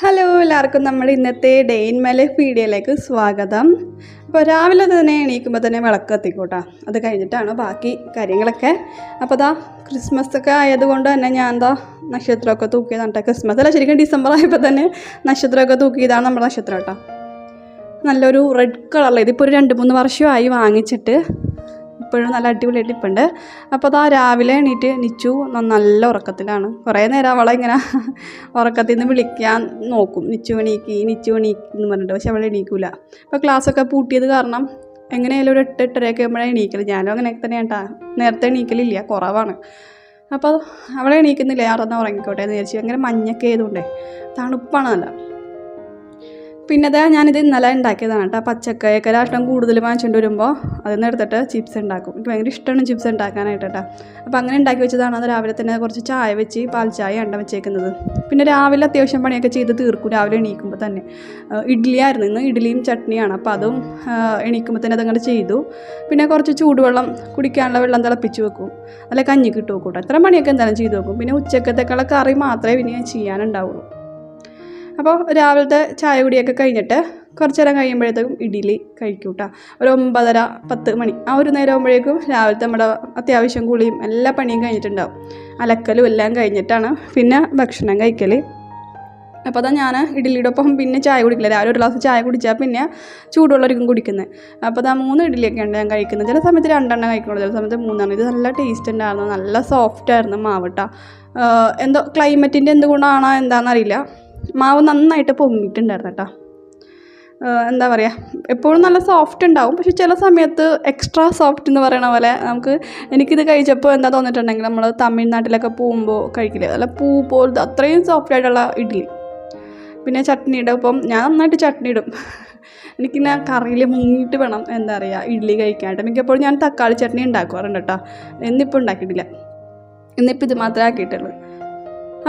Hello എല്ലാവർക്കും നമ്മൾ ഇന്നത്തെ ഡേ ഇൻ വീഡിയോയിലേക്ക് സ്വാഗതം. അപ്പോൾ രാവിലെ തന്നെ എണീക്കുമ്പോൾ തന്നെ വിളക്ക് കത്തിക്കൂട്ടാ. അത് കഴിഞ്ഞിട്ടാണ് ബാക്കി കാര്യങ്ങളൊക്കെ. അപ്പോൾ അതാ ക്രിസ്മസ് ഒക്കെ ആയതുകൊണ്ട് തന്നെ ഞാൻ എന്താ നക്ഷത്രമൊക്കെ തൂക്കിയതാണ് കേട്ടോ. ക്രിസ്മസ് അല്ല ശരിക്കും ഡിസംബർ ആയപ്പോൾ തന്നെ നക്ഷത്രമൊക്കെ തൂക്കിയതാണ് നമ്മുടെ നക്ഷത്രം കേട്ടോ. നല്ലൊരു റെഡ് കളറിൽ ഇതിപ്പോൾ ഒരു രണ്ട് മൂന്ന് വർഷമായി വാങ്ങിച്ചിട്ട് ഇപ്പോഴും നല്ല അടിപൊളിയായിട്ട് ഇപ്പുണ്ട്. അപ്പോൾ അതാ രാവിലെ എണീറ്റ് നിച്ചു. നല്ല ഉറക്കത്തിലാണ്. കുറേ നേരം അവളെ ഇങ്ങനെ ഉറക്കത്തിൽ നിന്ന് വിളിക്കാൻ നോക്കും. നിച്ചു എണീക്കി നിച്ചു എണീക്കി എന്ന് പറഞ്ഞിട്ട്. പക്ഷെ അവൾ എണീക്കൂല. അപ്പോൾ ക്ലാസ്സൊക്കെ പൂട്ടിയത് കാരണം എങ്ങനെയായാലും ഒരു എട്ട് എട്ടരയൊക്കെ ആകുമ്പോഴാണ് എണീക്കൽ ഞാനും അങ്ങനെ തന്നെയാണ് കേട്ടോ നേരത്തെ എണീക്കലില്ല. കുറവാണ്. അപ്പോൾ അവളെ എണീക്കുന്നില്ല. ആറെന്നാ ഉറങ്ങിക്കോട്ടെ എന്ന് വിചാരിച്ചു. ഭയങ്കര മഞ്ഞൊക്കെ ആയതുകൊണ്ടേ തണുപ്പാണ് നല്ല. പിന്നെ അതാ ഞാനിത് ഇന്നലെ ഉണ്ടാക്കിയതാണ് കേട്ടോ. പച്ചക്കായൊക്കെ ലാഷ്ടം കൂടുതൽ വാങ്ങിച്ചുകൊണ്ട് വരുമ്പോൾ അതിൽ എടുത്തിട്ട് ചിപ്സ് ഉണ്ടാക്കും. എനിക്ക് ഭയങ്കര ഇഷ്ടമാണ് ചിപ്സ് ഉണ്ടാക്കാനായിട്ട് കേട്ടോ. അപ്പോൾ അങ്ങനെ ഉണ്ടാക്കി വെച്ചതാണ്. അത് രാവിലെ തന്നെ കുറച്ച് ചായ വെച്ച് പാൽ ചായ എണ്ണ വെച്ചേക്കുന്നത്. പിന്നെ രാവിലെ അത്യാവശ്യം പണിയൊക്കെ ചെയ്ത് തീർക്കും. രാവിലെ എണീക്കുമ്പോൾ തന്നെ. ഇഡ്ഡലിയായിരുന്നു ഇന്ന്. ഇഡ്ഡലിയും ചട്നിയാണ്. അപ്പോൾ അതും എണീക്കുമ്പോൾ തന്നെ അതങ്ങനെ ചെയ്തു. പിന്നെ കുറച്ച് ചൂടുവെള്ളം കുടിക്കാനുള്ള വെള്ളം തിളപ്പിച്ച് വെക്കും. അല്ല ഇട്ട് വെക്കും കേട്ടോ. ഇത്ര പണിയൊക്കെ എന്തായാലും ചെയ്ത് വെക്കും. പിന്നെ ഉച്ചക്കത്തേക്കുള്ള കറി മാത്രമേ പിന്നെ ഞാൻ ചെയ്യാനുണ്ടാവുള്ളൂ. അപ്പോൾ രാവിലത്തെ ചായ കുടിയൊക്കെ കഴിഞ്ഞിട്ട് കുറച്ച് നേരം കഴിയുമ്പോഴത്തേക്കും ഇഡ്ഡലി കഴിക്കും കേട്ടോ ഒരു ഒമ്പതര പത്ത് മണി. ആ ഒരു നേരം ആകുമ്പോഴേക്കും രാവിലത്തെ നമ്മുടെ അത്യാവശ്യം കുളിയും എല്ലാ പണിയും കഴിഞ്ഞിട്ടുണ്ടാവും. അലക്കലും എല്ലാം കഴിഞ്ഞിട്ടാണ് പിന്നെ ഭക്ഷണം കഴിക്കൽ. അപ്പോൾ അതാ ഞാൻ ഇഡ്ഡലിയുടെ ഒപ്പം പിന്നെ ചായ കുടിക്കില്ല. രാവിലെ ഒരു ഗ്ലാസ് ചായ കുടിച്ചാൽ പിന്നെ ചൂടുവെള്ളമായിരിക്കും കുടിക്കുന്നത്. അപ്പോൾ അതാ മൂന്ന് ഇഡ്ഡലിയൊക്കെ ഉണ്ട് ഞാൻ കഴിക്കുന്നത്. ചില സമയത്ത് രണ്ടെണ്ണം കഴിക്കുള്ളൂ ചില സമയത്ത് മൂന്നെണ്ണം. ഇത് നല്ല ടേസ്റ്റ് ഉണ്ടായിരുന്നു. നല്ല സോഫ്റ്റ് ആയിരുന്നു മാവ് കേട്ടോ എന്തോ ക്ലൈമറ്റിന്റെ എന്തുകൊണ്ടാണോ എന്താണെന്നറിയില്ല മാവ് നന്നായിട്ട് പൊങ്ങിയിട്ടുണ്ടായിരുന്നു കേട്ടോ. എന്താ പറയുക എപ്പോഴും നല്ല സോഫ്റ്റ് ഉണ്ടാവും. പക്ഷെ ചില സമയത്ത് എക്സ്ട്രാ സോഫ്റ്റ് എന്ന് പറയണ പോലെ നമുക്ക് എനിക്കിത് കഴിച്ചപ്പോൾ എന്താ തോന്നിയിട്ടുണ്ടെങ്കിൽ നമ്മൾ തമിഴ്നാട്ടിലൊക്കെ പോകുമ്പോൾ കഴിക്കില്ലേ? അല്ല പൂ പോലത്തെ അത്രയും സോഫ്റ്റ് ആയിട്ടുള്ള ഇഡ്ഡലി. പിന്നെ ചട്നിയുടെ ഒപ്പം ഞാൻ നന്നായിട്ട് ചട്നി ഇടും. എനിക്കിങ്ങനെ കറിയിൽ മുങ്ങിയിട്ട് വേണം എന്താ പറയുക ഇഡ്ഡലി കഴിക്കാനായിട്ട്. മിക്കപ്പോഴും ഞാൻ തക്കാളി ചട്നി ഉണ്ടാക്കാറുണ്ട് കേട്ടോ. എന്നിപ്പോൾ ഉണ്ടാക്കിയിട്ടില്ല. ഇന്നിപ്പോൾ ഇത് മാത്രമേ ആക്കിയിട്ടുള്ളൂ.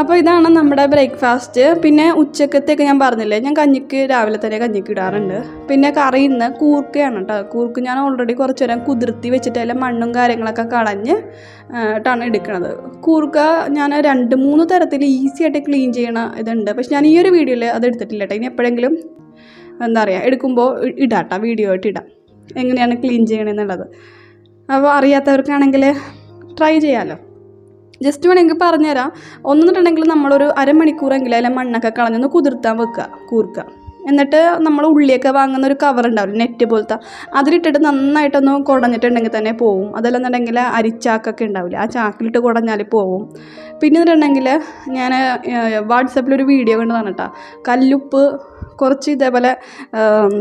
അപ്പോൾ ഇതാണ് നമ്മുടെ ബ്രേക്ക്ഫാസ്റ്റ്. പിന്നെ ഉച്ചക്കത്തേക്ക് ഞാൻ പറഞ്ഞില്ലേ ഞാൻ കഞ്ഞിക്ക് രാവിലെ തന്നെ കഞ്ഞിക്ക് ഇടാറുണ്ട്. പിന്നെ കറി ഇന്ന് കൂർക്കയാണ് കേട്ടോ കൂർക്ക് ഞാൻ ഓൾറെഡി കുറച്ച് നേരം കുതിർത്തി വെച്ചിട്ട് അതിലെ മണ്ണും കാര്യങ്ങളൊക്കെ കളഞ്ഞ് ട്ടാണ് എടുക്കുന്നത് കൂർക്ക ഞാൻ രണ്ട് മൂന്ന് തരത്തിൽ ഈസി ആയിട്ട് ക്ലീൻ ചെയ്യണ ഇതുണ്ട്. പക്ഷെ ഞാൻ ഈ ഒരു വീഡിയോയിൽ അത് എടുത്തിട്ടില്ല കേട്ടോ ഇനി എപ്പോഴെങ്കിലും എന്താ പറയുക എടുക്കുമ്പോൾ ഇടാട്ടോ വീഡിയോ ആയിട്ട് ഇടാം. എങ്ങനെയാണ് ക്ലീൻ ചെയ്യണമെന്നുള്ളത് അപ്പോൾ അറിയാത്തവർക്കാണെങ്കിൽ ട്രൈ ചെയ്യാമല്ലോ ജസ്റ്റ് വേണമെങ്കിൽ പറഞ്ഞുതരാം. ഒന്നെന്നിട്ടുണ്ടെങ്കിൽ നമ്മളൊരു അരമണിക്കൂറെങ്കിലും അതിലെ മണ്ണൊക്കെ കളഞ്ഞൊന്ന് കുതിർത്താൻ വെക്കുക കൂർക്കുക. എന്നിട്ട് നമ്മൾ ഉള്ളിയൊക്കെ വാങ്ങുന്ന ഒരു കവർ ഉണ്ടാവില്ല നെറ്റ് പോലത്തെ. അതിലിട്ടിട്ട് നന്നായിട്ടൊന്ന് കുടഞ്ഞിട്ടുണ്ടെങ്കിൽ തന്നെ പോവും. അതല്ലെന്നുണ്ടെങ്കിൽ അരിച്ചാക്കൊക്കെ ഉണ്ടാവില്ല ആ ചാക്കിലിട്ട് കുടഞ്ഞാൽ പോവും. പിന്നെ എന്നിട്ടുണ്ടെങ്കിൽ ഞാൻ വാട്സപ്പിലൊരു വീഡിയോ കണ്ടതാണ് കേട്ടോ. കല്ലുപ്പ് കുറച്ച് ഇതേപോലെ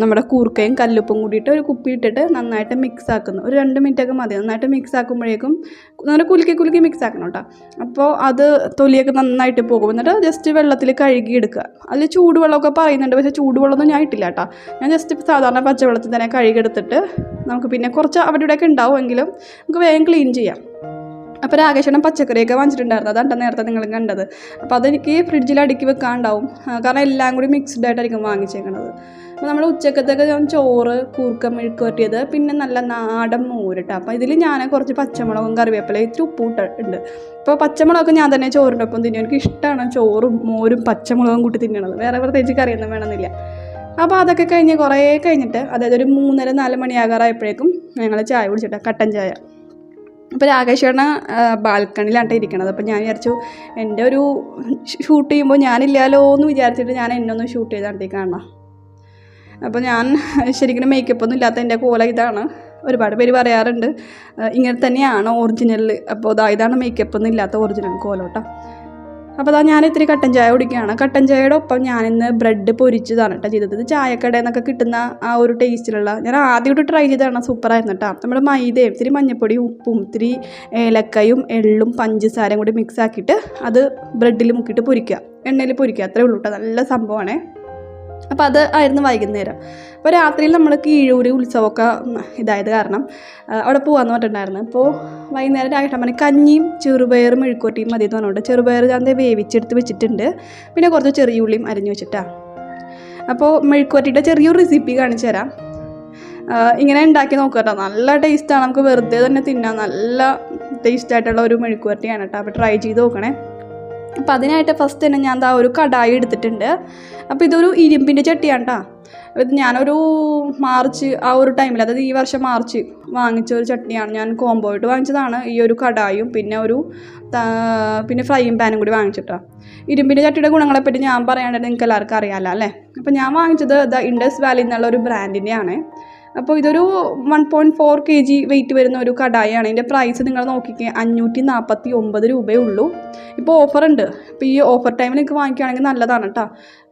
നമ്മുടെ കൂർക്കയും കല്ലുപ്പും കൂടിയിട്ട് ഒരു കുപ്പി ഇട്ടിട്ട് നന്നായിട്ട് മിക്സ് ആക്കുന്നു. ഒരു രണ്ട് മിനിറ്റൊക്കെ മതി. നന്നായിട്ട് മിക്സ് ആക്കുമ്പോഴേക്കും നല്ല കുലുക്കി കുലുക്കി മിക്സ് ആക്കണം കേട്ടോ. അപ്പോൾ അത് തൊലിയൊക്കെ നന്നായിട്ട് പോകും. എന്നിട്ട് ജസ്റ്റ് വെള്ളത്തിൽ കഴുകി എടുക്കുക. അതിൽ ചൂടുവെള്ളമൊക്കെ പറയുന്നുണ്ട്. പക്ഷേ ചൂടുവെള്ളമൊന്നും ഞാൻ ഇട്ടില്ല കേട്ടോ. ഞാൻ ജസ്റ്റ് സാധാരണ പച്ചവെള്ളത്തിൽ തന്നെ കഴുകിയെടുത്തിട്ട് നമുക്ക് പിന്നെ കുറച്ച് അവിടെ ഇവിടെയൊക്കെ ഉണ്ടാവുമെങ്കിലും നമുക്ക് വേഗം ക്ലീൻ ചെയ്യാം. അപ്പോൾ രാകേഷണം പച്ചക്കറിയൊക്കെ വാങ്ങിച്ചിട്ടുണ്ടായിരുന്നു. അതാണ് നേരത്തെ നിങ്ങൾ കണ്ടത്. അപ്പോൾ അതെനിക്ക് ഫ്രിഡ്ജിൽ അടുക്കി വെക്കാണ്ടാവും കാരണം എല്ലാം കൂടി മിക്സ്ഡ് ആയിട്ടായിരിക്കും വാങ്ങിച്ചേക്കണത്. അപ്പോൾ നമ്മൾ ഉച്ചക്കത്തേക്ക് ഞാൻ ചോറ് കൂർക്ക മെഴുക്ക് പറ്റിയത് പിന്നെ നല്ല നാടൻ മോരിട്ട് അപ്പോൾ ഇതിൽ ഞാൻ കുറച്ച് പച്ചമുളകും കറിവേപ്പില ഇത്തിരി ഉപ്പൂട്ട ഉണ്ട് ഇപ്പോൾ പച്ചമുളകൊക്കെ ഞാൻ തന്നെ ചോറിന്റെ ഒപ്പം തിന്നും. എനിക്ക് ഇഷ്ടമാണ് ചോറും മോരും പച്ചമുളകും കൂട്ടി തിന്നണത്. വേറെ പ്രത്യേകിച്ച് കറിയൊന്നും വേണമെന്നില്ല. അപ്പോൾ അതൊക്കെ കഴിഞ്ഞ് കുറേ കഴിഞ്ഞിട്ട് അതായത് ഒരു മൂന്നര നാല് മണിയാകാറായപ്പോഴേക്കും ഞങ്ങൾ ചായ കുടിച്ചിട്ട് കട്ടൻ ചായ. അപ്പോൾ രാകേശ്വരന ബാൽക്കണിയിലാണ് ഇരിക്കണത്. അപ്പോൾ ഞാൻ വിചാരിച്ചു എന്റെ ഒരു ഷൂട്ട് ചെയ്യുമ്പോൾ ഞാനില്ലാലോ എന്ന് വിചാരിച്ചിട്ട് ഞാൻ എന്നെ ഒന്ന് ഷൂട്ട് ചെയ്ത് നടത്തി കാണാം അപ്പോൾ ഞാൻ ശരിക്കും മേക്കപ്പ് ഒന്നും ഇല്ലാത്ത എന്റെ കോല ഇതാണ്. ഒരുപാട് പേര് പറയാറുണ്ട് ഇങ്ങനെ തന്നെയാണ് ഒറിജിനൽ അപ്പോൾ ഇതാ ഇതാണ് മേക്കപ്പ് ഒന്നും ഇല്ലാത്ത ഒറിജിനൽ കോലോട്ടോ. അപ്പോൾ അതാ ഞാൻ ഇത്തിരി കട്ടൻ ചായ കുടിക്കുകയാണ്. കട്ടൻ ചായയുടെ ഒപ്പം ഞാനിന്ന് ബ്രെഡ് പൊരിച്ചതാണ് കേട്ടോ ചെയ്തത്. ഇത് ചായക്കടയിൽ നിന്നൊക്കെ കിട്ടുന്ന ആ ഒരു ടേസ്റ്റിലുള്ള ഞാൻ ആദ്യമായിട്ട് ട്രൈ ചെയ്തതാണ്. സൂപ്പറായിരുന്നു കേട്ടോ. നമ്മൾ മൈദയും ഇത്തിരി മഞ്ഞപ്പൊടിയും ഉപ്പും ഇത്തിരി ഏലക്കയും എള്ളും പഞ്ചസാരയും കൂടി മിക്സ് ആക്കിയിട്ട് അത് ബ്രെഡിൽ മുക്കിയിട്ട് പൊരിക്കുക. എണ്ണയിൽ പൊരിക്കുക. അത്രേ ഉള്ളൂ കേട്ടോ. നല്ല സംഭവമാണേ. അപ്പോൾ അത് ആയിരുന്നു വൈകുന്നേരം. അപ്പോൾ രാത്രിയിൽ നമ്മൾ കീഴൂര് ഉത്സവമൊക്കെ ഇതായത് കാരണം അവിടെ പോകാമെന്ന് പറഞ്ഞിട്ടുണ്ടായിരുന്നു. അപ്പോൾ വൈകുന്നേരം രാവിലെ മണി കഞ്ഞിയും ചെറുപയറും മെഴുക്കുവട്ടിയും മതി എന്ന് പറഞ്ഞുകൊണ്ട് ചെറുപയർ ഞാൻ വേവിച്ചെടുത്ത് വെച്ചിട്ടുണ്ട്. പിന്നെ കുറച്ച് ചെറിയ ഉള്ളിയും അരിഞ്ഞു വെച്ചിട്ടാണ് അപ്പോൾ മെഴുക്കുവട്ടിയുടെ ചെറിയൊരു റെസിപ്പി കാണിച്ചു തരാം. ഇങ്ങനെ ഉണ്ടാക്കി നോക്കുക കേട്ടോ. നല്ല ടേസ്റ്റാണ് നമുക്ക് വെറുതെ തന്നെ തിന്നാം. നല്ല ടേസ്റ്റായിട്ടുള്ള ഒരു മെഴുക്കുവരട്ടിയാണ് കേട്ടോ. അപ്പോൾ ട്രൈ ചെയ്ത് നോക്കണേ. അപ്പം അതിനായിട്ട് ഫസ്റ്റ് തന്നെ ഞാൻ എന്താ ഒരു കടായി എടുത്തിട്ടുണ്ട്. അപ്പോൾ ഇതൊരു ഇരുമ്പിന്റെ ചട്ടിയാണ് കേട്ടോ ഇത് ഞാനൊരു മാർച്ച് ആ ഒരു ടൈമിൽ അതായത് ഈ വർഷം മാർച്ച് വാങ്ങിച്ച ഒരു ചട്ടിയാണ് ഞാൻ കോംബോ ആയിട്ട് വാങ്ങിച്ചതാണ്. ഈ ഒരു കടായും പിന്നെ ഒരു പിന്നെ ഫ്രൈയും പാനും കൂടി വാങ്ങിച്ചിട്ടാണ് ഇരുമ്പിന്റെ ചട്ടിയുടെ ഗുണങ്ങളെപ്പറ്റി ഞാൻ പറയാണ്ട് നിങ്ങൾക്ക് എല്ലാവർക്കും അറിയാമല്ലോ അല്ലേ? അപ്പോൾ ഞാൻ വാങ്ങിച്ചത് ദ ഇൻഡസ് വാലി എന്നുള്ള ഒരു ബ്രാൻഡിന്റെയാണ് അപ്പോൾ ഇതൊരു one point four K G weight വരുന്ന ഒരു കടായാണ്. ഇതിന്റെ പ്രൈസ് നിങ്ങൾ നോക്കിക്കേ അഞ്ഞൂറ്റി നാൽപ്പത്തി ഒമ്പത് രൂപയേ ഉള്ളൂ. ഇപ്പോൾ ഓഫറുണ്ട് ഇപ്പോൾ ഈ ഓഫർ ടൈമിൽ നിങ്ങൾക്ക് വാങ്ങിക്കുകയാണെങ്കിൽ നല്ലതാണ് കേട്ടോ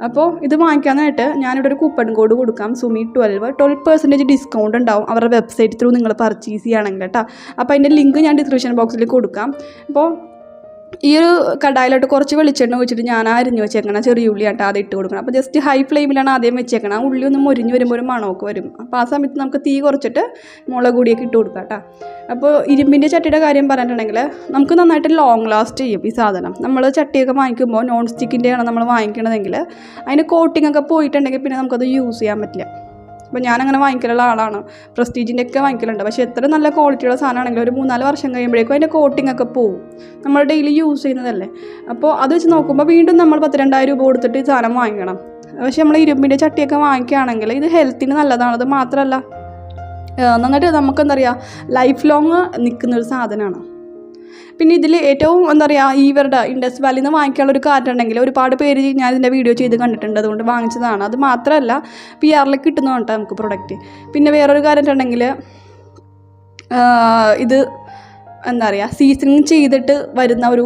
അപ്പോൾ ഇത് വാങ്ങിക്കാനായിട്ട് ഞാനിവിടെ ഒരു കൂപ്പൺ കോഡ് കൊടുക്കാം. സുമി ട്വൽവ് ട്വൽവ് പെർസെന്റേജ് ഡിസ്കൗണ്ട് ഉണ്ടാവും അവരുടെ വെബ്സൈറ്റ് ത്രൂ നിങ്ങൾ പർച്ചേസ് ചെയ്യുകയാണെങ്കിൽ കേട്ടോ അപ്പോൾ അതിന്റെ ലിങ്ക് ഞാൻ ഡിസ്ക്രിപ്ഷൻ ബോക്സിൽ കൊടുക്കാം. അപ്പോൾ ഈ ഒരു കടായിലോട്ട് കുറച്ച് വെളിച്ചെണ്ണ ഒഴിച്ചിട്ട് ഞാൻ അരിഞ്ഞ് വെച്ചേക്കണം ചെറിയ ഉള്ളി ആയിട്ട് ആദ്യം ഇട്ട് കൊടുക്കണം. അപ്പോൾ ജസ്റ്റ് ഹൈ ഫ്ലെയിമിലാണ് ആദ്യം വെച്ചേക്കണം. ആ ഉള്ളി ഒന്ന് മുരിഞ്ഞ് വരുമ്പോൾ ഒരു മണമൊക്കെ വരും. അപ്പോൾ ആ സമയത്ത് നമുക്ക് തീ കുറച്ചിട്ട് മുളക് പൊടിയൊക്കെ ഇട്ട് കൊടുക്കാം കേട്ടോ. അപ്പോൾ ഇരുമ്പിന്റെ ചട്ടിയുടെ കാര്യം പറഞ്ഞിട്ടുണ്ടെങ്കിൽ നമുക്ക് നന്നായിട്ട് ലോങ് ലാസ്റ്റ് ചെയ്യും ഈ സാധനം. നമ്മൾ ചട്ടിയൊക്കെ വാങ്ങിക്കുമ്പോൾ നോൺ സ്റ്റിക്കിന്റെയാണ് നമ്മൾ വാങ്ങിക്കണതെങ്കിൽ അതിന് കോട്ടിങ്ങൊക്കെ പോയിട്ടുണ്ടെങ്കിൽ പിന്നെ നമുക്കത് യൂസ് ചെയ്യാൻ പറ്റില്ല. അപ്പോൾ ഞാനങ്ങനെ വാങ്ങിക്കലുള്ള ആളാണ്. പ്രസ്റ്റീജിന്റെ ഒക്കെ വാങ്ങിക്കലുണ്ട്. പക്ഷേ എത്ര നല്ല ക്വാളിറ്റിയുള്ള സാധനമാണെങ്കിലും ഒരു മൂന്നാൽ വർഷം കഴിയുമ്പോഴേക്കും അതിന്റെ കോട്ടിംഗ് ഒക്കെ പോവും. നമ്മൾ ഡെയിലി യൂസ് ചെയ്യുന്നതല്ലേ. അപ്പോൾ അത് വെച്ച് നോക്കുമ്പോൾ വീണ്ടും നമ്മൾ പത്ത് രണ്ടായിരം രൂപ കൊടുത്തിട്ട് ഈ സാധനം വാങ്ങിക്കണം. പക്ഷെ നമ്മൾ ഇരുമ്പിന്റെ ചട്ടിയൊക്കെ വാങ്ങിക്കുകയാണെങ്കിൽ ഇത് ഹെൽത്തിന് നല്ലതാണ്. അത് മാത്രമല്ല നന്നായിട്ട് നമുക്ക് എന്താ പറയുക ലൈഫ് ലോങ് നിൽക്കുന്നൊരു സാധനമാണ്. പിന്നെ ഇതിൽ ഏറ്റവും എന്താ പറയുക ഈ ഇവരുടെ ഇൻഡസ് വാലിയിൽ നിന്ന് വാങ്ങിക്കാനുള്ള ഒരു കാറ്റുണ്ടെങ്കിൽ ഒരുപാട് പേര് ഞാൻ ഇതിന്റെ വീഡിയോ ചെയ്ത് കണ്ടിട്ടുണ്ട്. അതുകൊണ്ട് വാങ്ങിച്ചതാണ്. അത് മാത്രമല്ല പി ആറിൽ കിട്ടുന്നതുകൊണ്ട് നമുക്ക് പ്രൊഡക്റ്റ് പിന്നെ വേറൊരു കാര്യം ഉണ്ടെങ്കിൽ ഇത് എന്താ പറയുക സീസണിങ് ചെയ്തിട്ട് വരുന്ന ഒരു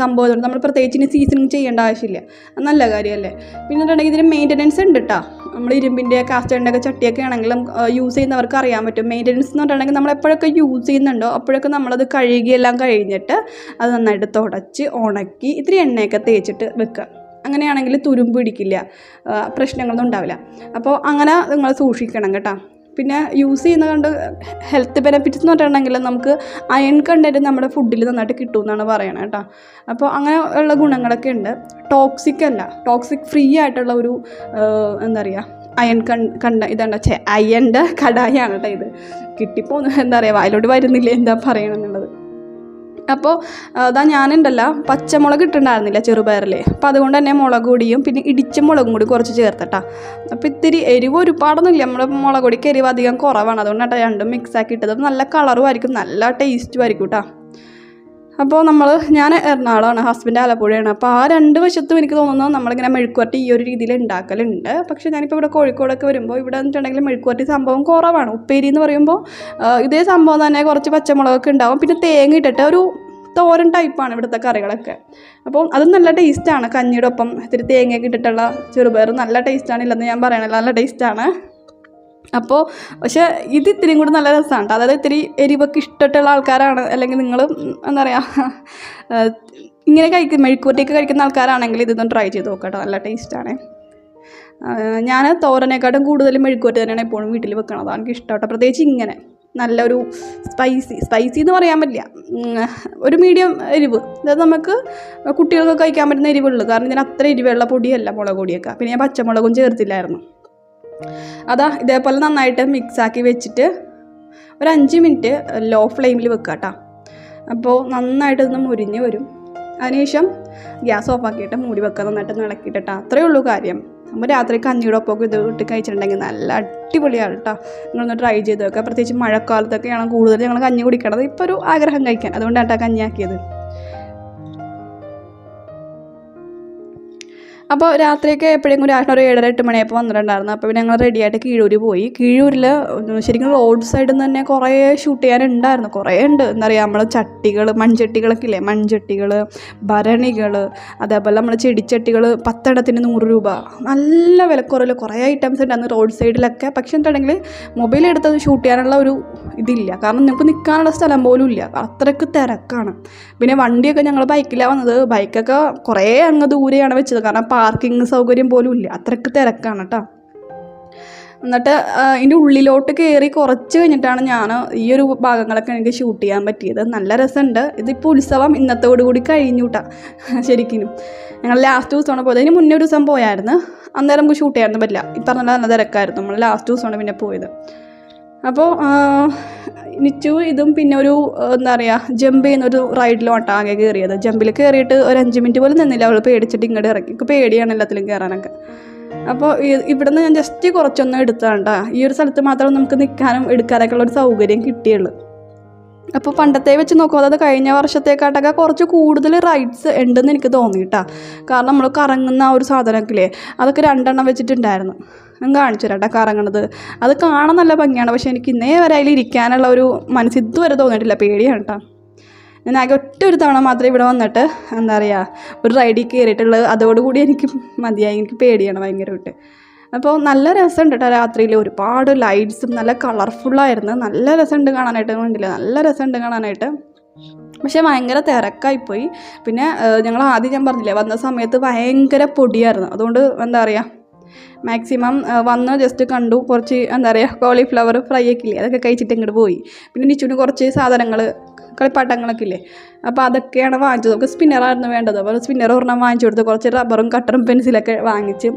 സംഭവം നമ്മൾ പ്രത്യേകിച്ച് ഇനി സീസണിങ് ചെയ്യേണ്ട ആവശ്യമില്ല. നല്ല കാര്യമല്ലേ? പിന്നെ ഇതിന് മെയിന്റനൻസ് ഉണ്ട് കേട്ടോ നമ്മൾ ഇരുമ്പിന്റെ കാസ്റ്റേണിന്റെ ഒക്കെ ചട്ടിയൊക്കെ ആണെങ്കിലും യൂസ് ചെയ്യുന്നവർക്ക് അറിയാൻ പറ്റും. മെയിന്റനൻസ് എന്ന് പറഞ്ഞിട്ടുണ്ടെങ്കിൽ നമ്മൾ എപ്പോഴൊക്കെ യൂസ് ചെയ്യുന്നുണ്ടോ അപ്പോഴൊക്കെ നമ്മളത് കഴുകിയെല്ലാം കഴിഞ്ഞിട്ട് അത് നന്നായിട്ട് തുടച്ച് ഉണക്കി ഇത്തിരി എണ്ണയൊക്കെ തേച്ചിട്ട് വെക്കുക. അങ്ങനെയാണെങ്കിൽ തുരുമ്പ് പിടിക്കില്ല. പ്രശ്നങ്ങളൊന്നും ഉണ്ടാവില്ല. അപ്പോൾ അങ്ങനെ നിങ്ങൾ സൂക്ഷിക്കണം കേട്ടോ. പിന്നെ യൂസ് ചെയ്യുന്ന കണ്ട് ഹെൽത്ത് ബെനിഫിറ്റ്സ് എന്ന് പറഞ്ഞിട്ടുണ്ടെങ്കിൽ നമുക്ക് അയൺ കണ്ടന്റ് നമ്മുടെ ഫുഡിൽ നന്നായിട്ട് കിട്ടും എന്നാണ് പറയണത് കേട്ടോ. അപ്പോൾ അങ്ങനെ ഉള്ള ഗുണങ്ങളൊക്കെ ഉണ്ട്. ടോക്സിക് അല്ല ടോക്സിക് ഫ്രീ ആയിട്ടുള്ള ഒരു എന്താ പറയുക അയൺ കൺ കണ്ട ഇതാണ് അയന്റെ കടായാണ് കേട്ടോ ഇത്. കിട്ടിപ്പോ എന്താ പറയുക വായിലോട്ട് വരുന്നില്ല എന്താ പറയണമെന്നുള്ളത് അപ്പോൾ അതാ ഞാനുണ്ടല്ല പച്ചമുളക് ഇട്ടിട്ടുണ്ടായിരുന്നില്ല ചെറുപയറിൽ അപ്പോൾ അതുകൊണ്ട് തന്നെ മുളക് പിന്നെ ഇടിച്ച മുളകും കൂടി കുറച്ച് ചേർത്തട്ടാ. അപ്പോൾ ഇത്തിരി എരിവ് ഒരുപാടൊന്നുമില്ല. നമ്മുടെ മുളക് പൊടിക്ക് എരിവ് അധികം കുറവാണ്. അതുകൊണ്ടാണ് രണ്ടും മിക്സ് ആക്കി ഇട്ടത്. നല്ല കളറും ആയിരിക്കും നല്ല ടേസ്റ്റും ആയിരിക്കും കേട്ടോ അപ്പോൾ നമ്മൾ ഞാൻ എറണാകുളമാണ് ഹസ്ബൻഡ് ആലപ്പുഴയാണ്. അപ്പോൾ ആ രണ്ട് വശത്തും എനിക്ക് തോന്നുന്നത് നമ്മളിങ്ങനെ മെഴുക്കുവരട്ടി ഈ ഒരു രീതിയിൽ ഉണ്ടാക്കലുണ്ട് പക്ഷേ ഞാനിപ്പോൾ ഇവിടെ കോഴിക്കോടൊക്കെ വരുമ്പോൾ ഇവിടെ വന്നിട്ടുണ്ടെങ്കിൽ മെഴുക്കുവരട്ടി സംഭവം കുറവാണ്. ഉപ്പേരി എന്ന് പറയുമ്പോൾ ഇതേ സംഭവം തന്നെ കുറച്ച് പച്ചമുളകൊക്കെ ഉണ്ടാവും പിന്നെ തേങ്ങ ഇട്ടിട്ട് ഒരു തോരൻ ടൈപ്പാണ് ഇവിടുത്തെ കറികളൊക്കെ. അപ്പോൾ അത് നല്ല ടേസ്റ്റാണ്. കഞ്ഞിയുടെ ഒപ്പം ഇത്തിരി തേങ്ങയൊക്കെ ഇട്ടിട്ടുള്ള ചെറുപയർ നല്ല ടേസ്റ്റാണ്. ഇല്ലെന്ന് ഞാൻ പറയണില്ല നല്ല ടേസ്റ്റാണ്. അപ്പോൾ പക്ഷേ ഇത് ഇത്തിരിയും കൂടി നല്ല രസമാണ് കേട്ടോ അതായത് ഇത്തിരി എരിവൊക്കെ ഇഷ്ടപ്പെട്ടുള്ള ആൾക്കാരാണ് അല്ലെങ്കിൽ നിങ്ങൾ എന്താ പറയുക ഇങ്ങനെ കഴിക്കും മെഴുക്കൂട്ടിയൊക്കെ കഴിക്കുന്ന ആൾക്കാരാണെങ്കിൽ ഇതൊന്നും ട്രൈ ചെയ്ത് നോക്കാം നല്ല ടേസ്റ്റാണ് ഞാൻ തോരനേക്കാട്ടും കൂടുതൽ മെഴുക്കൂട്ടി തന്നെയാണ് എപ്പോഴും വീട്ടിൽ വെക്കണത്. എനിക്ക് ഇഷ്ടപ്പെട്ട പ്രത്യേകിച്ച് ഇങ്ങനെ നല്ലൊരു സ്പൈസി സ്പൈസി എന്ന് പറയാൻ പറ്റില്ല. ഒരു മീഡിയം എരിവ്. അതായത് നമുക്ക് കുട്ടികൾക്ക് കഴിക്കാൻ പറ്റുന്ന എരിവുള്ളൂ. കാരണം ഇതിന് അത്ര എരിവുള്ള പൊടിയല്ല മുളക് പൊടിയൊക്കെ. പിന്നെ ഞാൻ പച്ചമുളകും ചേർത്തില്ലായിരുന്നു. അതാ ഇതേപോലെ നന്നായിട്ട് മിക്സാക്കി വെച്ചിട്ട് ഒരു അഞ്ച് മിനിറ്റ് ലോ ഫ്ലെയിമിൽ വെക്കുക കേട്ടോ അപ്പോൾ നന്നായിട്ട് ഇതൊന്ന് മുരിഞ്ഞ് വരും. അതിനുശേഷം ഗ്യാസ് ഓഫാക്കിയിട്ട് മൂടി വെക്കുക നന്നായിട്ട് ഇളക്കിയിട്ടാ അത്രയേ ഉള്ളൂ കാര്യം. നമ്മൾ രാത്രി കഞ്ഞിയുടെ ഒപ്പമൊക്കെ ഇത് ഇട്ട് കഴിച്ചിട്ടുണ്ടെങ്കിൽ നല്ല അടിപൊളിയാണ് കേട്ടോ നിങ്ങളൊന്ന് ട്രൈ ചെയ്ത് വെക്കുക പ്രത്യേകിച്ച് മഴക്കാലത്തൊക്കെയാണ് കൂടുതൽ ഞങ്ങൾ കഞ്ഞി കുടിക്കണത്. ഇപ്പോൾ ഒരു ആഗ്രഹം കഴിക്കാൻ. അതുകൊണ്ടാണ് കേട്ടോ കഞ്ഞി അപ്പോൾ രാത്രിയൊക്കെ എപ്പോഴെങ്കിലും ഒരു ഒരു ഏഴര എട്ട് മണിയപ്പോൾ വന്നിട്ടുണ്ടായിരുന്നു. അപ്പോൾ പിന്നെ ഞങ്ങൾ റെഡിയായിട്ട് കീഴൂർ പോയി. കീഴൂരിൽ ശരിക്കും റോഡ് സൈഡിൽ നിന്ന് തന്നെ കുറേ ഷൂട്ട് ചെയ്യാനുണ്ടായിരുന്നു. കുറേ ഉണ്ട്. എന്താ പറയുക നമ്മൾ ചട്ടികൾ മൺചട്ടികളൊക്കെ ഇല്ലേ? മൺചട്ടികൾ ഭരണികൾ അതേപോലെ നമ്മൾ ചെടിച്ചട്ടികൾ പത്തെണ്ണത്തിന് നൂറ് രൂപ. നല്ല വിലക്കുറവിൽ കുറേ ഐറ്റംസ് ഉണ്ടായിരുന്നു റോഡ് സൈഡിലൊക്കെ പക്ഷെ എന്താണെങ്കിൽ മൊബൈൽ എടുത്തത് ഷൂട്ട് ചെയ്യാനുള്ള ഒരു ഇതില്ല. കാരണം നിങ്ങൾക്ക് നിൽക്കാനുള്ള സ്ഥലം പോലും ഇല്ല. അത്രയ്ക്ക് തിരക്കാണ്. പിന്നെ വണ്ടിയൊക്കെ ഞങ്ങൾ ബൈക്കിലാണ് വന്നത്. ബൈക്കൊക്കെ കുറേ അങ്ങ് ദൂരെയാണ് വെച്ചത്. കാരണം പാർക്കിംഗ് സൗകര്യം പോലും ഇല്ല. അത്രയ്ക്ക് തിരക്കാണ് കേട്ടോ എന്നിട്ട് ഇതിന്റെ ഉള്ളിലോട്ട് കയറി കുറച്ച് കഴിഞ്ഞിട്ടാണ് ഞാൻ ഈ ഒരു ഭാഗങ്ങളൊക്കെ എനിക്ക് ഷൂട്ട് ചെയ്യാൻ പറ്റിയത്. നല്ല രസമുണ്ട് ഇതിപ്പോൾ ഉത്സവം ഇന്നത്തോടു കൂടി കഴിഞ്ഞു കേട്ടോ ശരിക്കും ഞങ്ങൾ ലാസ്റ്റ് ദിവസമാണ് പോയത്. അതിന് മുന്നേ ഒരു ദിവസം പോയായിരുന്നു. അന്നേരം നമുക്ക് ഷൂട്ട് ചെയ്യാനൊന്നും പറ്റില്ല. ഈ പറഞ്ഞ നല്ല തിരക്കായിരുന്നു. നമ്മൾ ലാസ്റ്റ് ദിവസമാണ് പിന്നെ പോയത്. അപ്പോൾ നിച്ചു ഇതും പിന്നെ ഒരു എന്താ പറയുക ജമ്പ് ചെയ്യുന്ന ഒരു റൈഡിലോട്ട് ആകെ കയറിയത് ജമ്പിൽ കയറിയിട്ട് ഒരു അഞ്ച് മിനിറ്റ് പോലും നിന്നില്ല. അവൾ പേടിച്ചിട്ട് ഇങ്ങോട്ട് ഇറക്കി ഇപ്പോൾ പേടിയാണ് എല്ലാത്തിലും കയറാനൊക്കെ അപ്പോൾ ഇവിടുന്ന് ഞാൻ ജസ്റ്റ് കുറച്ചൊന്നും എടുത്താണ്ടാ ഈ ഒരു സ്ഥലത്ത് മാത്രം നമുക്ക് നിൽക്കാനും എടുക്കാനൊക്കെ ഉള്ള ഒരു സൗകര്യം കിട്ടിയുള്ളൂ. അപ്പോൾ പണ്ടത്തെ വെച്ച് നോക്കുമ്പോൾ അതായത് കഴിഞ്ഞ വർഷത്തേക്കാട്ടൊക്കെ കുറച്ച് കൂടുതൽ റൈഡ്സ് ഉണ്ടെന്ന് എനിക്ക് തോന്നിയിട്ടാ കാരണം നമ്മൾ കറങ്ങുന്ന ആ ഒരു സാധനമൊക്കെ അതൊക്കെ രണ്ടെണ്ണം വെച്ചിട്ടുണ്ടായിരുന്നു. കാണിച്ചു തരാം കേട്ടോ കറങ്ങണത് അത് കാണാൻ നല്ല ഭംഗിയാണ്. പക്ഷേ എനിക്ക് ഇന്നേ വരെ അതിൽ ഇരിക്കാനുള്ള ഒരു മനസ്സ് ഇതുവരെ തോന്നിയിട്ടില്ല. പേടിയാണ് കേട്ടോ. ഞാൻ ആകെ ഒറ്റ ഒരു തവണ മാത്രമേ ഇവിടെ വന്നിട്ട് എന്താ പറയുക ഒരു റൈഡിൽ കയറിയിട്ടുള്ളത്. അതോടുകൂടി എനിക്ക് മതിയായി. എനിക്ക് പേടിയാണ് ഭയങ്കരമായിട്ട്. അപ്പോൾ നല്ല രസമുണ്ട് കേട്ടോ രാത്രിയിൽ. ഒരുപാട് ലൈറ്റ്സും നല്ല കളർഫുള്ളായിരുന്നു നല്ല രസമുണ്ട് കാണാനായിട്ട്. കണ്ടില്ല? നല്ല രസമുണ്ട് കാണാനായിട്ട്. പക്ഷേ ഭയങ്കര തിരക്കായിപ്പോയി പിന്നെ ഞങ്ങൾ ആദ്യം ഞാൻ പറഞ്ഞില്ലേ വന്ന സമയത്ത് ഭയങ്കര പൊടിയായിരുന്നു. അതുകൊണ്ട് എന്താ പറയുക മാക്സിമം വന്ന് ജസ്റ്റ് കണ്ടു. കുറച്ച് എന്താ പറയുക കോളിഫ്ലവർ ഫ്രൈ ഒക്കെ ഇല്ലേ? അതൊക്കെ കഴിച്ചിട്ട് ഇങ്ങോട്ട് പോയി. പിന്നെ നിച്ചുവിന് കുറച്ച് സാധനങ്ങൾ കളിപ്പാട്ടങ്ങളൊക്കെ ഇല്ലേ? അപ്പോൾ അതൊക്കെയാണ് വാങ്ങിച്ചത്. നമുക്ക് സ്പിന്നറായിരുന്നു വേണ്ടത്. അപ്പോൾ സ്പിന്നർ ഒരെണ്ണം വാങ്ങിച്ചു കൊടുത്ത്. കുറച്ച് റബ്ബറും കട്ടറും പെൻസിലൊക്കെ വാങ്ങിച്ച്.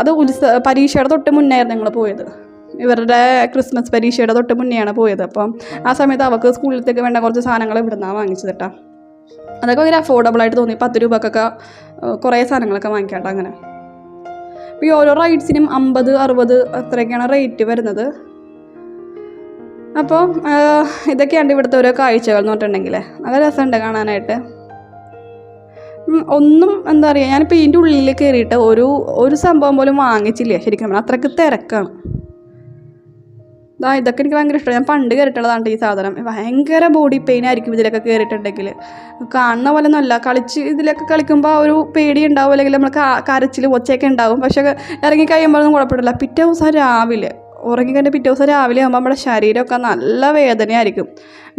അത് ഉത്സവ പരീക്ഷയുടെ തൊട്ട് മുന്നായിരുന്നു ഞങ്ങൾ പോയത്. ഇവരുടെ ക്രിസ്മസ് പരീക്ഷയുടെ തൊട്ട് മുന്നെയാണ് പോയത്. അപ്പം ആ സമയത്ത് അവൾക്ക് സ്കൂളിലത്തേക്ക് വേണ്ട കുറച്ച് സാധനങ്ങൾ ഇവിടെ നിന്നാണ് വാങ്ങിച്ചത് കേട്ടോ അതൊക്കെ ഭയങ്കര അഫോർഡബിൾ ആയിട്ട് തോന്നി. പത്ത് രൂപക്കൊക്കെ കുറേ സാധനങ്ങളൊക്കെ വാങ്ങിക്കാം കേട്ടോ അങ്ങനെ. ഈ ഓരോ റൈഡ്സിനും അമ്പത് അറുപത് അത്രയൊക്കെയാണ് റേറ്റ് വരുന്നത്. അപ്പോൾ ഇതൊക്കെയാണ് ഇവിടുത്തെ ഓരോ കാഴ്ചകൾ എന്ന് പറഞ്ഞിട്ടുണ്ടെങ്കിൽ. നല്ല രസമുണ്ട് കാണാനായിട്ട്. ഒന്നും എന്താ പറയുക ഞാനിപ്പോൾ ഇതിന്റെ ഉള്ളിൽ കയറിയിട്ട് ഒരു ഒരു സംഭവം പോലും വാങ്ങിച്ചില്ല. ശരിക്കും അത്രയ്ക്ക് തിരക്കാണ്. ദാ ഇതൊക്കെ എനിക്ക് ഭയങ്കര ഇഷ്ടമാണ് ഞാൻ പണ്ട് കയറിയിട്ടുള്ളതാണ് ഈ സാധനം. ഭയങ്കര ബോഡി പെയിൻ ആയിരിക്കും ഇതിലൊക്കെ കയറിയിട്ടുണ്ടെങ്കിൽ കാണുന്ന പോലെ ഒന്നുമല്ല കളിച്ച് ഇതിലൊക്കെ കളിക്കുമ്പോൾ ആ ഒരു പേടി ഉണ്ടാവും. അല്ലെങ്കിൽ നമ്മൾ കരച്ചിൽ ഒച്ചയൊക്കെ ഉണ്ടാവും. പക്ഷേ ഇറങ്ങി കഴിയുമ്പോഴൊന്നും കുഴപ്പമില്ല പിറ്റേ ദിവസം രാവിലെ ഉറങ്ങിക്കഴിഞ്ഞ പിറ്റേ ദിവസം രാവിലെ ആകുമ്പോൾ നമ്മുടെ ശരീരമൊക്കെ നല്ല വേദനയായിരിക്കും.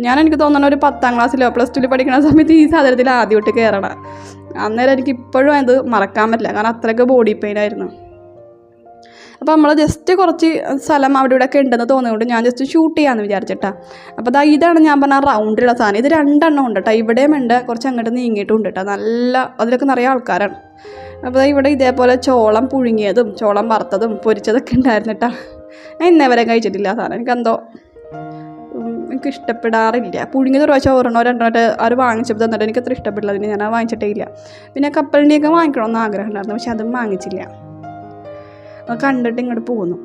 ഞാൻ എനിക്ക് തോന്നുന്ന ഒരു പത്താം ക്ലാസ്സിലോ പ്ലസ് ടുവിൽ പഠിക്കുന്ന സമയത്ത് ഈ സാധനത്തിൽ ആദ്യമായിട്ട് കയറണം അന്നേരം എനിക്ക് ഇപ്പോഴും അത് മറക്കാൻ പറ്റില്ല. കാരണം അത്രയ്ക്ക് ബോഡി പെയിൻ ആയിരുന്നു. അപ്പോൾ നമ്മൾ ജസ്റ്റ് കുറച്ച് സ്ഥലം അവിടെ ഇവിടെ ഒക്കെ ഉണ്ടെന്ന് തോന്നിയതുകൊണ്ട് ഞാൻ ജസ്റ്റ് ഷൂട്ട് ചെയ്യാമെന്ന് വിചാരിച്ചിട്ടാ. അപ്പോൾ ദാ ഇതാണ് ഞാൻ പറഞ്ഞ റൗണ്ടിലുള്ള സാധനം. ഇത് രണ്ടെണ്ണം ഉണ്ട് കേട്ടോ ഇവിടെയും ഉണ്ട്. കുറച്ച് അങ്ങോട്ട് നീങ്ങിയിട്ടും ഉണ്ട് കേട്ടോ നല്ല അതിലൊക്കെ നിറയെ ആൾക്കാരാണ്. അപ്പോൾ ഇവിടെ ഇതേപോലെ ചോളം പുഴുങ്ങിയതും ചോളം വറുത്തതും പൊരിച്ചതൊക്കെ ഉണ്ടായിരുന്നു കേട്ടോ ഞാൻ ഇന്നേ വരെ കഴിച്ചിട്ടില്ല സാധനം. എനിക്കെന്തോ എനിക്ക് ഇഷ്ടപ്പെടാറില്ല. പുഴുങ്ങിയത് ഒരു പ്രാവശ്യം ഒരെണ്ണോ രണ്ടെണ്ണോ അവർ വാങ്ങിച്ചപ്പോൾ തന്നിട്ട് എനിക്ക് അത്ര ഇഷ്ടപ്പെടില്ല അതിന് ഞാൻ വാങ്ങിച്ചിട്ടേ ഇല്ല. പിന്നെ കപ്പലിന്റെയൊക്കെ വാങ്ങിക്കണമെന്ന് ആഗ്രഹം ഉണ്ടായിരുന്നു. പക്ഷെ അതും വാങ്ങിച്ചില്ല. അത് കണ്ടിട്ട് ഇങ്ങോട്ട് പോകുന്നു.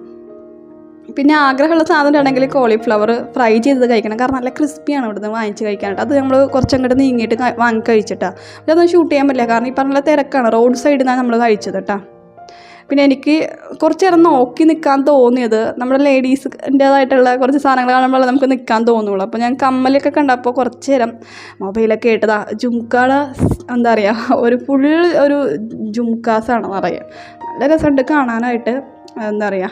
പിന്നെ ആഗ്രഹമുള്ള സാധനം ആണെങ്കിൽ കോളിഫ്ലവർ ഫ്രൈ ചെയ്തത് കഴിക്കണം. കാരണം നല്ല ക്രിസ്പിയാണ് ഇവിടുന്ന് വാങ്ങിച്ച് കഴിക്കാനായിട്ട്. അത് നമ്മൾ കുറച്ചങ്ങോട്ട് നീങ്ങിയിട്ട് വാങ്ങി കഴിച്ചിട്ടാണ് അതൊന്നും ഷൂട്ട് ചെയ്യാൻ പറ്റില്ല. കാരണം ഈ പറഞ്ഞ തിരക്കാണ്. റോഡ് സൈഡിൽ നിന്നാണ് നമ്മൾ കഴിച്ചത് കേട്ടോ പിന്നെ എനിക്ക് കുറച്ച് നേരം നോക്കി നിൽക്കാൻ തോന്നിയത് നമ്മുടെ ലേഡീസിന്റേതായിട്ടുള്ള കുറച്ച് സാധനങ്ങൾ കാണുമ്പോൾ നമുക്ക് നിൽക്കാൻ തോന്നുള്ളൂ. അപ്പോൾ ഞാൻ കമ്മലൊക്കെ കണ്ടപ്പോൾ കുറച്ച് നേരം മൊബൈലൊക്കെ ഇട്ടതാ. ജുംക്കാട എന്താ പറയുക ഒരു ഫുൾ ഒരു ജുംക്കാസാണ് പറയുക നല്ല രസമുണ്ട് കാണാനായിട്ട്. എന്താ പറയുക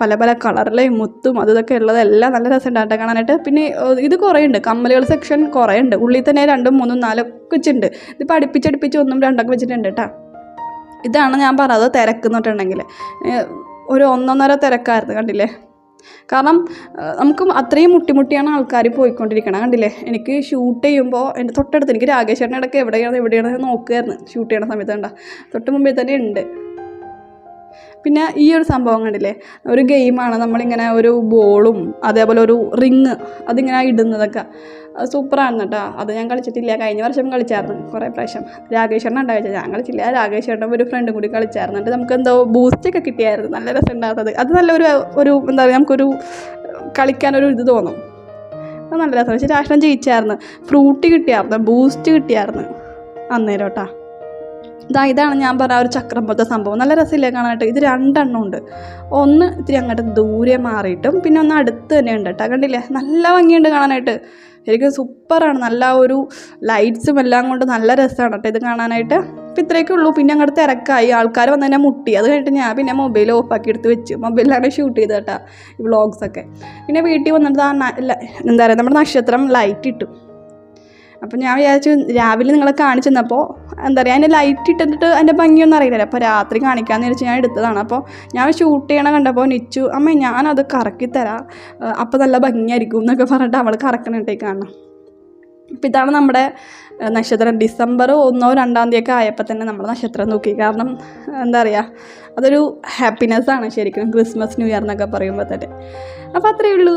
പല പല കളറിലെയും മുത്തും അതൊക്കെ ഉള്ളതെല്ലാം നല്ല രസമുണ്ടായിട്ട് കാണാനായിട്ട്. പിന്നെ ഇത് കുറേ ഉണ്ട് കമ്മലുകൾ സെക്ഷൻ കുറേ ഉണ്ട് ഉള്ളിൽ തന്നെ രണ്ടും മൂന്നും നാലൊക്കെ വെച്ചിട്ടുണ്ട്. ഇതിപ്പോൾ അടുപ്പിച്ചടുപ്പിച്ച് ഒന്നും രണ്ടൊക്കെ വെച്ചിട്ടുണ്ട് കേട്ടോ. ഇതാണ് ഞാൻ പറഞ്ഞത് തിരക്കെന്നിട്ടുണ്ടെങ്കിൽ ഒരു ഒന്നൊന്നര തിരക്കായിരുന്നു കണ്ടില്ലേ? കാരണം നമുക്ക് അത്രയും മുട്ടിമുട്ടിയാണ് ആൾക്കാർ പോയിക്കൊണ്ടിരിക്കണം കണ്ടില്ലേ? എനിക്ക് ഷൂട്ട് ചെയ്യുമ്പോൾ എന്റെ തൊട്ടടുത്ത് എനിക്ക് രാകേശ്വരന്റെ ഇടയ്ക്ക് എവിടെയാണ് എവിടെയാണ് നോക്കുകയായിരുന്നു ഷൂട്ട് ചെയ്യണ സമയത്ത് കണ്ട. തൊട്ട് മുമ്പേ തന്നെ ഉണ്ട്. പിന്നെ ഈ ഒരു സംഭവം കണ്ടില്ലേ? ഒരു ഗെയിമാണ് നമ്മളിങ്ങനെ ഒരു ബോളും അതേപോലെ ഒരു റിങ് അതിങ്ങനെ ഇടുന്നതൊക്കെ. അത് സൂപ്പറാണ് കേട്ടോ. അത് ഞാൻ കളിച്ചിട്ടില്ല. കഴിഞ്ഞ വർഷം കളിച്ചായിരുന്നു കുറേ പ്രാവശ്യം. രാകേശ്വരൻ ഉണ്ടായത് ഞാൻ കളിച്ചില്ല. രാകേശ്വരന്റെ ഒരു ഫ്രണ്ടും കൂടി കളിച്ചായിരുന്നു. എന്നിട്ട് നമുക്ക് എന്തോ ബൂസ്റ്റൊക്കെ കിട്ടിയായിരുന്നു. നല്ല രസം ഉണ്ടാകുന്നത് അത് നല്ലൊരു ഒരു എന്താ പറയുക നമുക്കൊരു കളിക്കാനൊരു ഇത് തോന്നും. അത് നല്ല രസം. പക്ഷേ രാഷ്ട്രം ജയിച്ചായിരുന്നു. ഫ്രൂട്ടി കിട്ടിയായിരുന്നു. ബൂസ്റ്റ് കിട്ടിയായിരുന്നു. അന്നേരം കേട്ടോ. ഇതാ ഇതാണ് ഞാൻ പറഞ്ഞ ഒരു ചക്രം പോലത്തെ സംഭവം. നല്ല രസമില്ലേ കാണാനായിട്ട്? ഇത് രണ്ടെണ്ണം ഉണ്ട്. ഒന്ന് ഇത്തിരി അങ്ങോട്ട് ദൂരെ മാറിയിട്ടും പിന്നെ ഒന്ന് അടുത്ത് തന്നെ ഉണ്ട് കേട്ടോ. കണ്ടില്ലേ? നല്ല ഭംഗിയുണ്ട് കാണാനായിട്ട്. ശരിക്കും സൂപ്പറാണ്. നല്ല ഒരു ലൈറ്റ്സും എല്ലാം കൊണ്ട് നല്ല രസമാണ് കേട്ടോ ഇത് കാണാനായിട്ട്. അപ്പം ഇത്രയൊക്കെ ഉള്ളൂ. പിന്നെ അങ്ങോട്ട് തിരക്കായി. ആൾക്കാർ വന്ന് തന്നെ മുട്ടി. അത് കഴിഞ്ഞിട്ട് ഞാൻ പിന്നെ മൊബൈൽ ഓഫാക്കി എടുത്ത് വെച്ച്. മൊബൈലിലാണ് ഷൂട്ട് ചെയ്തത് കേട്ടോ ഈ വ്ളോഗ്സൊക്കെ. പിന്നെ വീട്ടിൽ വന്നിട്ട് ആ എന്താ പറയുക നമ്മുടെ നക്ഷത്രം ലൈറ്റ് ഇട്ടു. അപ്പം ഞാൻ വിചാരിച്ചു രാവിലെ നിങ്ങളെ കാണിച്ചു തന്നപ്പോൾ എന്താ പറയുക അതിന്റെ ലൈറ്റ് ഇട്ടിട്ട് അതിന്റെ ഭംഗിയൊന്നും അറിയില്ലല്ലോ അപ്പോൾ രാത്രി കാണിക്കാമെന്ന് വിചാരിച്ച് ഞാൻ എടുത്തതാണ്. അപ്പോൾ ഞാൻ ഷൂട്ട് ചെയ്യണ കണ്ടപ്പോൾ നിച്ചു അമ്മ ഞാനത് കറക്കി തരാം. അപ്പോൾ നല്ല ഭംഗിയായിരിക്കും എന്നൊക്കെ പറഞ്ഞിട്ട് അവൾ കറക്കണിട്ടേ കാണണം. അപ്പോൾ ഇതാണ് നമ്മുടെ നക്ഷത്രം. ഡിസംബർ ഒന്നോ രണ്ടാം തീയതി ഒക്കെ ആയപ്പോൾ തന്നെ നമ്മൾ നക്ഷത്രം നോക്കി. കാരണം എന്താ പറയുക അതൊരു ഹാപ്പിനെസ്സാണ് ശരിക്കും. ക്രിസ്മസ് ന്യൂ ഇയർ എന്നൊക്കെ പറയുമ്പോൾ തന്നെ. അപ്പോൾ അത്രയേ ഉള്ളൂ.